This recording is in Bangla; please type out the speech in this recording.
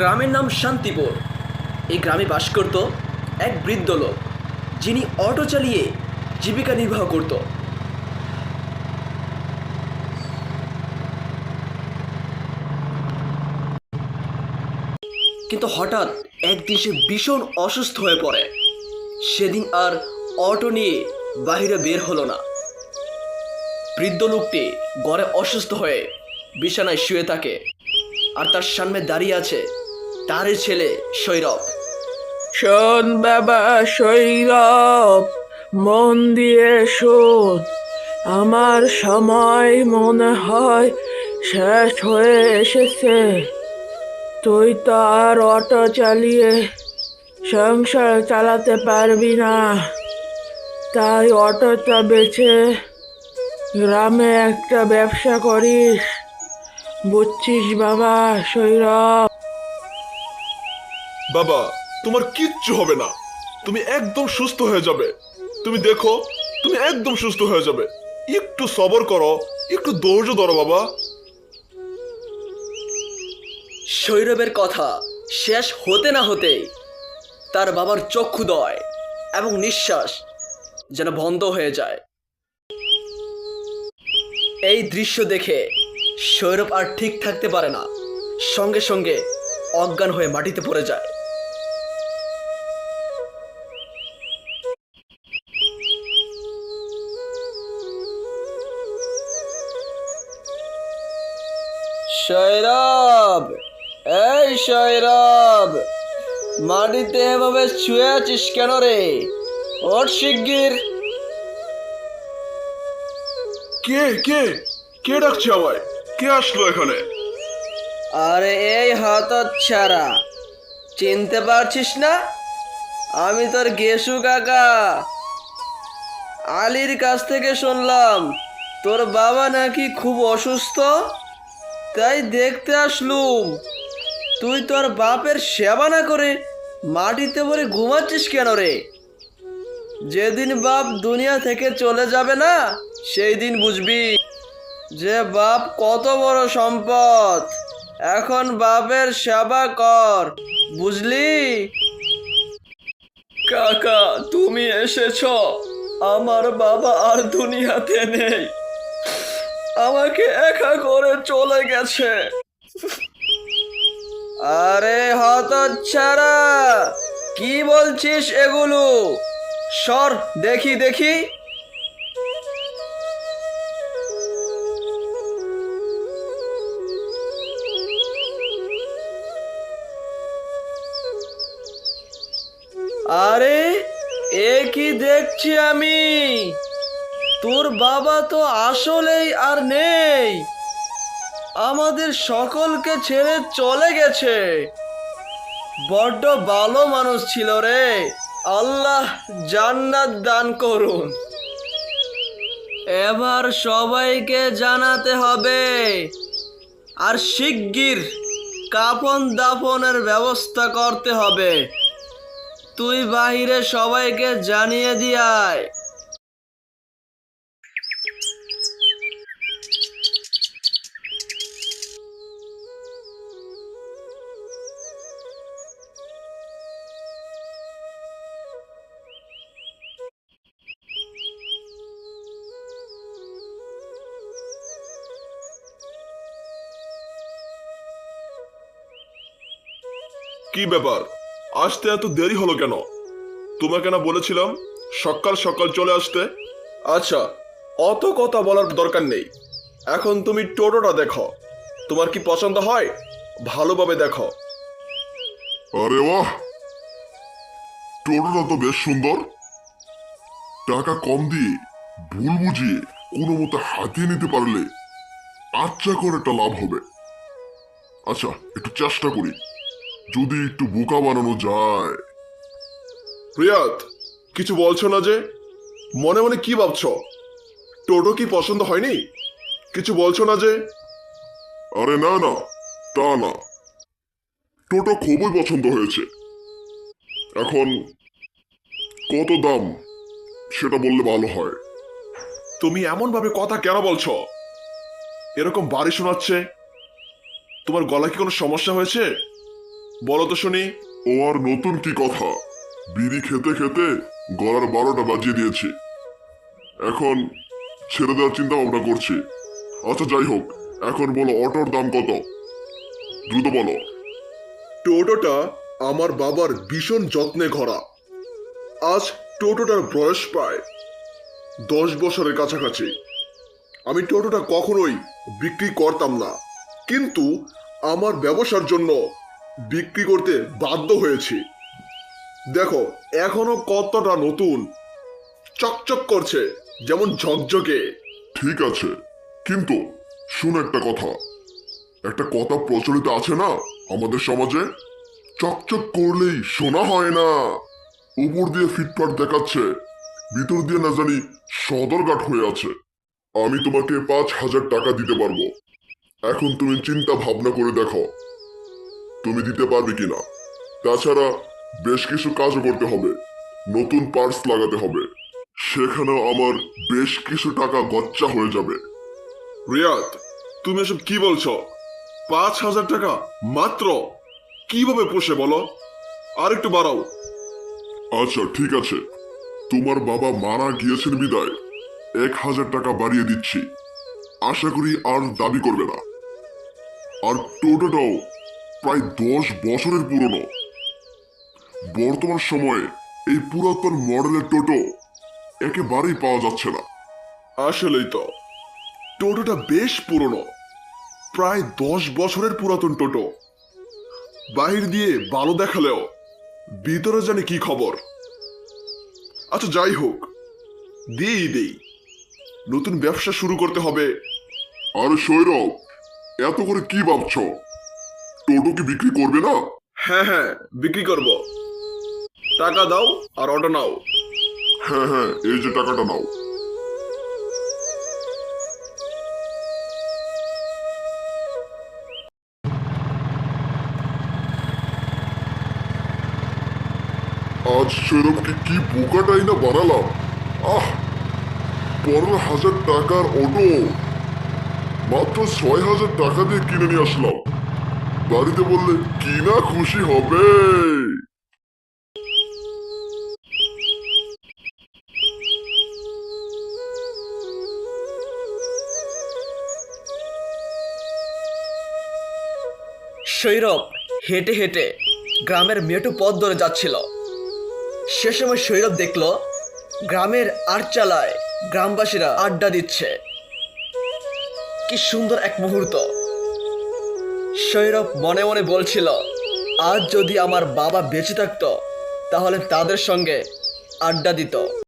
গ্রামের নাম শান্তিপুর। এই গ্রামে বাস করত এক বৃদ্ধ লোক, যিনি অটো চালিয়ে জীবিকা নির্বাহ করত। কিন্তু হঠাৎ একদিন সে ভীষণ অসুস্থ হয়ে পড়ে। সেদিন আর অটো নিয়ে বাহিরে বের হলো না। বৃদ্ধ লোকটি ঘরে অসুস্থ হয়ে বিছানায় শুয়ে থাকে, আর তার সামনে দাঁড়িয়ে আছে তারই ছেলে সৈরভ শোন বাবা সৈরব, মন দিয়ে শোন। আমার সময় মনে হয় শেষ হয়ে এসেছে। তুই তো আর অটো চালিয়ে সংসার চালাতে পারবি না। তাই অটোটা বেছে গ্রামে একটা ব্যবসা করিস। বুঝছিস বাবা সৈরব? বাবা, তোমার কিচ্ছু হবে না। তুমি একদম সুস্থ হয়ে যাবে। তুমি দেখো, তুমি একদম সুস্থ হয়ে যাবে। একটু সবর করো, একটু ধৈর্য ধরো বাবা। সৈরবের কথা শেষ হতে না হতেই তার বাবার চক্ষুদয় এবং নিঃশ্বাস যেন বন্ধ হয়ে যায়। এই দৃশ্য দেখে সৌরভ আর ঠিক থাকতে পারে না। সঙ্গে সঙ্গে অজ্ঞান হয়ে মাটিতে পড়ে যায়। সৈরভ এই সৈরভ মাটিতে এভাবে শুয়ে আছিস কেন রে? ওর শিগগির। কে কে? কে ডাকছে আমায়? কে আসলো এখানে? আরে এই হতচ্ছাড়া চিনতে পারছিস না? আমি তোর গেসু কাকা। আলীর কাছ থেকে শুনলাম তোর বাবা নাকি খুব অসুস্থ? তাই দেখতে আসলুম। তুই তোর বাপের সেবা না করে মাটিতে পড়ে ঘুমাচ্ছিস কেন রে? যেদিন বাপ দুনিয়া থেকে চলে যাবে না, সেই দিন বুঝবি যে বাপ কত বড় সম্পদ। এখন বাপের সেবা কর, বুঝলি? কাকা, তুমি এসেছ। আমার বাবা আর দুনিয়াতে নেই। আমাকে একা করে চলে গেছে। আরে হতচ্ছাড়া, কি বলছিস এগুলো? সর, দেখি দেখি। আরে, এ কি দেখছি আমি? তোর বাবা তো আসলেই আর নেই। আমাদের সকলকে ছেড়ে চলে গেছে। বড্ড ভালো মানুষ ছিল রে। আল্লাহ জান্নাত দান করুন। এবার সবাইকে জানাতে হবে। আর শিগগির কাপন দাপনের ব্যবস্থা করতে হবে। তুই বাহিরে সবাইকে জানিয়ে দিয়ায় কি ব্যাপার? আসতে এত দেরি হলো কেন? তোমাকে না বলেছিলাম সকাল সকাল চলে আসতে? আচ্ছা অত কথা বলার দরকার নেই। এখন তুমি টোটোটা দেখো। তোমার কি পছন্দ হয়? ভালোভাবে দেখো। আরে বাহ! টোটোটা তো বেশ সুন্দর। টাকা কম দিয়ে ভুল বুঝিয়ে কোনো মতো হাতিয়ে নিতে পারলে আচ্ছা করে একটা লাভ হবে। আচ্ছা একটু চেষ্টা করি। যদি একটু বোকা বানানো যায়। রিয়াদ, কিছু বলছো না যে? মনে মনে কি ভাবছ? টোটো কি পছন্দ হয়নি? কিছু বলছো না যে? আরে না না, তা না। টোটো খুবই পছন্দ হয়েছে। এখন কত দাম? সেটা বললে ভালো হয়। তুমি এমন ভাবে কথা কেন বলছো? এরকম বাড়ি শোনাচ্ছে? তোমার গলা কি কোনো সমস্যা হয়েছে? বলো তো শুনি। ও আর নতুন কি কথা? বিড়ি খেতে খেতে গলার বারোটা বাজিয়ে দিয়েছি। এখন ছেড়ে দেওয়ার চিন্তা ভাবনা করছি। আচ্ছা যাই হোক এখন বলো অটোর দাম কত? দ্রুত বলো। টোটোটা আমার বাবার ভীষণ যত্নে ঘরা। আজ টোটোটার বয়স প্রায় দশ বছরের কাছাকাছি। আমি টোটোটা কখনোই বিক্রি করতাম না। কিন্তু আমার ব্যবসার জন্য বিক্রি করতে বাধ্য হয়েছি। দেখো, এখনও কতটা নতুন, চকচক করছে, যেমন ঝকঝকে। ঠিক আছে, কিন্তু শুন একটা কথা। একটা কথা প্রচলিত আছে না আমাদের সমাজে? চকচক করলেই শোনা হয় না। উপর দিয়ে ফিটফাট দেখাচ্ছে, ভিতর দিয়ে না জানি সদরঘাট হয়ে আছে। আমি তোমাকে পাঁচ হাজার টাকা দিতে পারব। এখন তুমি চিন্তা ভাবনা করে দেখো তুমি দিতে পারবে কিনা। তাছাড়া বেশ কিছু কাজও করতে হবে। নতুন পার্টস লাগাতে হবে। সেখানেও আমার বেশ কিছু টাকা গচ্চা হয়ে যাবে। রিয়াদ, তুমি এসব কি বলছো? পাঁচ হাজার টাকা মাত্র? কীভাবে পোষে বলো? আর একটু বাড়াও। আচ্ছা ঠিক আছে। তোমার বাবা মারা গিয়েছেন বিদায়। এক হাজার টাকা বাড়িয়ে দিচ্ছি। আশা করি আর দাবি করবে না। আর টোটোটাও প্রায় দশ বছরের পুরনো। বর্তমান সময়ে এই পুরাতন মডেলের টোটো একেবারেই পাওয়া যাচ্ছে না। আসলেই তো, টোটোটা বেশ পুরনো। প্রায় দশ বছরের পুরাতন টোটো। বাহির দিয়ে ভালো দেখালেও ভিতরে জানি কি খবর। আচ্ছা যাই হোক দিই দেই। নতুন ব্যবসা শুরু করতে হবে। আরে সৈরব এত করে কি ভাবছ? টোটো কি বিক্রি করবে না? হ্যাঁ হ্যাঁ বিক্রি করব। টাকা দাও আর অটো নাও। হ্যাঁ হ্যাঁ এই যে টাকাটা নাও। আজ সেরকমকে কি বোকাটাই না বানালাম? আহ পনেরো হাজার টাকার অটো। মাত্র ছয় হাজার টাকা দিয়ে কিনে নিয়ে আসলাম। বাড়িতে বললে কি না খুশি হবে? সৈরভ হেঁটে হেঁটে গ্রামের মেটু পথ ধরে যাচ্ছিল। সে সময় সৈরভ দেখল, গ্রামের আটচালায় গ্রামবাসীরা আড্ডা দিচ্ছে। কি সুন্দর এক মুহূর্ত। সৈরভ মনে মনে বলছিল, আজ যদি আমার বাবা বেঁচে থাকতো, তাহলে তাদের সঙ্গে আড্ডা দিত।